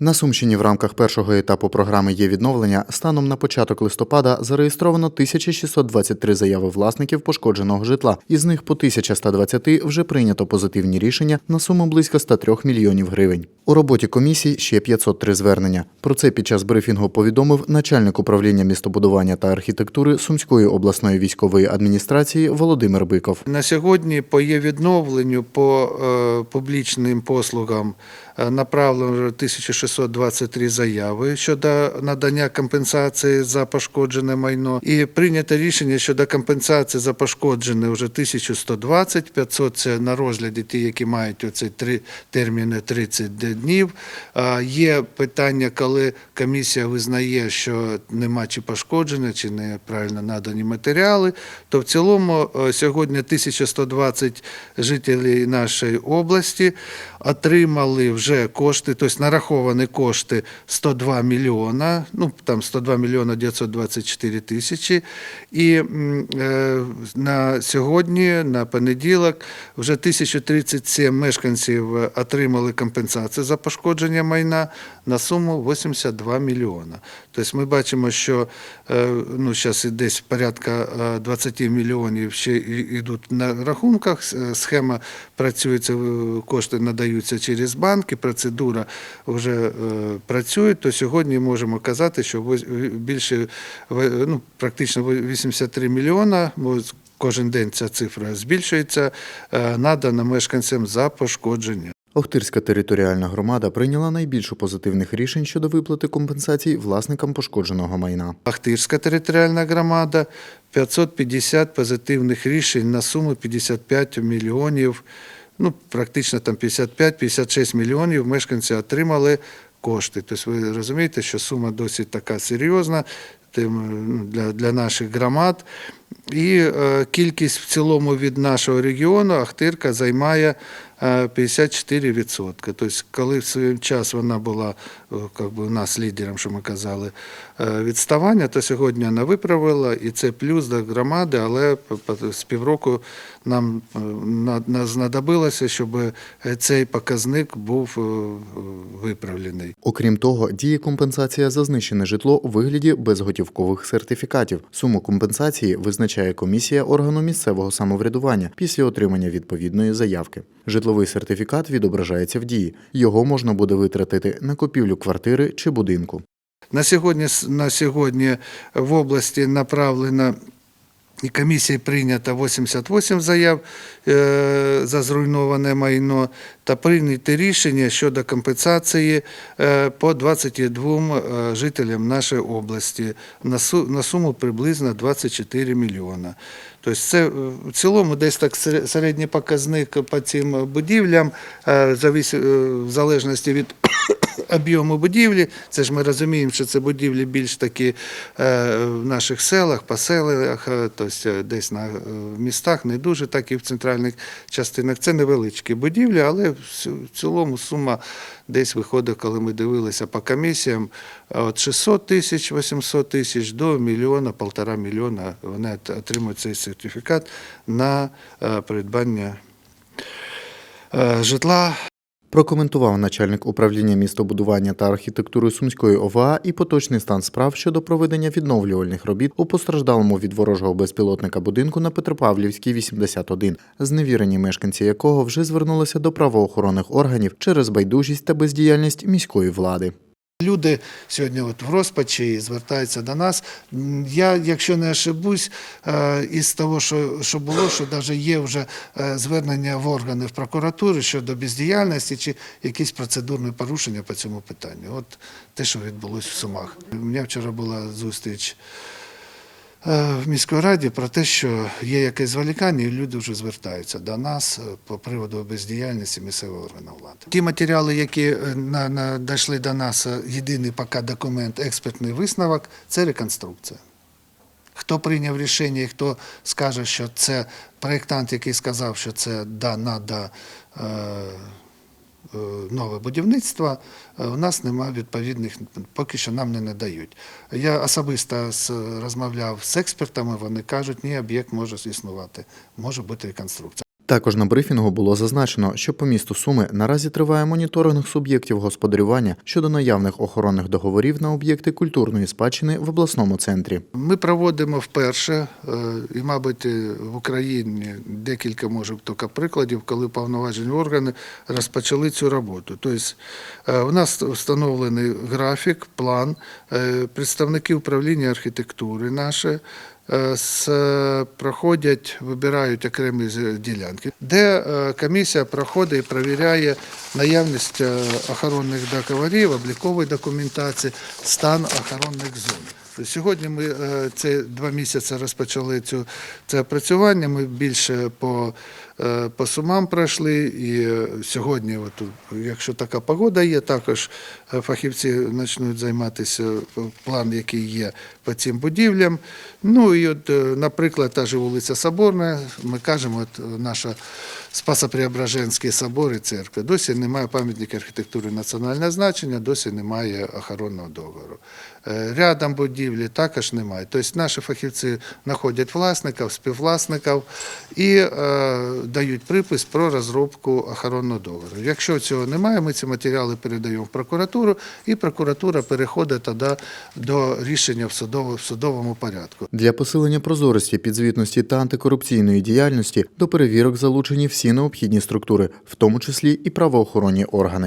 На Сумщині в рамках першого етапу програми є відновлення. Станом на початок листопада зареєстровано 1623 заяви власників пошкодженого житла. Із них по 1120 вже прийнято позитивні рішення на суму близько 103 мільйонів гривень. У роботі комісії ще 503 звернення. Про це під час брифінгу повідомив начальник управління містобудування та архітектури Сумської обласної військової адміністрації Володимир Биков. На сьогодні по є відновленню по е, публічним послугам е, направлено 1623 заяви щодо надання компенсації за пошкоджене майно. І прийнято рішення щодо компенсації за пошкоджене вже 1120, 500 – це на розгляді ті, які мають оці три терміни 30 днів. А Є питання, коли комісія визнає, що нема чи пошкодження, чи неправильно надані матеріали, то в цілому е, сьогодні 1120 жителів нашої області отримали вже кошти, тобто нараховані кошти 102 мільйона, ну там 102 мільйона 924 тисячі. І е, на сьогодні, на понеділок, вже 1037 мешканців отримали компенсацію за пошкодження майна на суму 82 мільйона. Тобто ми бачимо, що е, ну, зараз десь порядка е, 20 мільйонів ще йдуть на рахунках. Схема працюється, е, кошти надаються через банки, процедура вже е, працює, то сьогодні можемо казати, що більше е, ну, практично 83 мільйона. Кожен день ця цифра збільшується, е, надано мешканцям за пошкодження. Охтирська територіальна громада прийняла найбільше позитивних рішень щодо виплати компенсацій власникам пошкодженого майна. Ахтирська територіальна громада 550 позитивних рішень на суму 55 мільйонів, ну практично там 55-56 мільйонів мешканці отримали кошти. Тобто ви розумієте, що сума досить така серйозна ну, для, для наших громад. І е, кількість в цілому від нашого регіону Ахтирка займає е, 54%. Тобто, коли в свій час вона була е, би, у нас лідером, що ми казали, е, відставання, то сьогодні вона виправила, і це плюс до громади, але з півроку нам е, на- на- знадобилося, щоб е, цей показник був е, е, виправлений. Окрім того, діє компенсація за знищене житло у вигляді безготівкових сертифікатів. Суму компенсації визначає комісія органу місцевого самоврядування після отримання відповідної заявки. Житловий сертифікат відображається в дії. Його можна буде витратити на купівлю квартири чи будинку. На сьогодні, на сьогодні в області направлено і комісією прийнято 88 заяв е, за зруйноване майно та прийняті рішення щодо компенсації е, по 22 е, жителям нашої області на, суму приблизно 24 мільйона. Тобто це в цілому десь так середній показник по цим будівлям, в залежності від об'єму будівлі. Це ж ми розуміємо, що це будівлі більш такі е, в наших селах, поселеннях, е, тобто е, десь на містах, не дуже, так і в центральних частинах. Це невеличкі будівлі, але в цілому сума десь виходить, коли ми дивилися по комісіям, от 600 тисяч, 800 тисяч до мільйона, полтора мільйона вони отримують цей сертифікат на придбання житла Прокоментував начальник управління містобудування та архітектури Сумської ОВА і поточний стан справ щодо проведення відновлювальних робіт у постраждалому від ворожого безпілотника будинку на Петропавлівській 81, зневірені мешканці якого вже звернулися до правоохоронних органів через байдужість та бездіяльність міської влади. Люди сьогодні от в розпачі звертаються до нас. Я, якщо не ошибусь, е, із того, що, що було, що навіть є вже е, звернення в органи в прокуратури щодо бездіяльності чи якісь процедурні порушення по цьому питанню. От те, що відбулося в Сумах. У мене вчора була зустріч в міській раді про те, що є якесь зволікання, і люди вже звертаються до нас е, по приводу бездіяльності місцевого органу влади. Ті матеріали, які е, на, на, дійшли до нас, е, єдиний поки документ, експертний висновок, це реконструкція. Хто прийняв рішення і хто скаже, що це проєктант, який сказав, що це да, надо е, е, нове будівництво, е, у нас немає відповідних, поки що нам не надають. Я особисто розмовляв з експертами, вони кажуть, ні, об'єкт може існувати, може бути реконструкція. Також на брифінгу було зазначено, що по місту Суми наразі триває моніторинг суб'єктів господарювання щодо наявних охоронних договорів на об'єкти культурної спадщини в обласному центрі. Ми проводимо вперше, е, і, мабуть, е, в Україні декілька може тільки прикладів, коли повноважені органи розпочали цю роботу. Тобто е, у нас встановлений графік, план, е, представники управління архітектури наші. Е, з- проходять, вибирають окремі ділянки, де е, комісія проходить і перевіряє наявність е, охоронних договорів, облікової документації, стан охоронних зон. Сьогодні ми е, це два місяці розпочали цю це опрацювання. Ми більше по, е, по сумам пройшли. І сьогодні, от, якщо така погода є, також е, фахівці почнуть займатися план, який є по цим будівлям. Ну і от, наприклад, та ж вулиця Соборна, ми кажемо, от наша Спасо-Преображенський собор і церква. Досі немає пам'ятника архітектури національного значення, досі немає охоронного договору. Е, Рядом будівлі також немає. Тобто наші фахівці знаходять власників, співвласників і е, дають припис про розробку охоронного договору. Якщо цього немає, ми ці матеріали передаємо в прокуратуру, і прокуратура переходить тоді до рішення в, судово, в судовому порядку. Для посилення прозорості, підзвітності та антикорупційної діяльності до перевірок залучені всі необхідні структури, в тому числі і правоохоронні органи.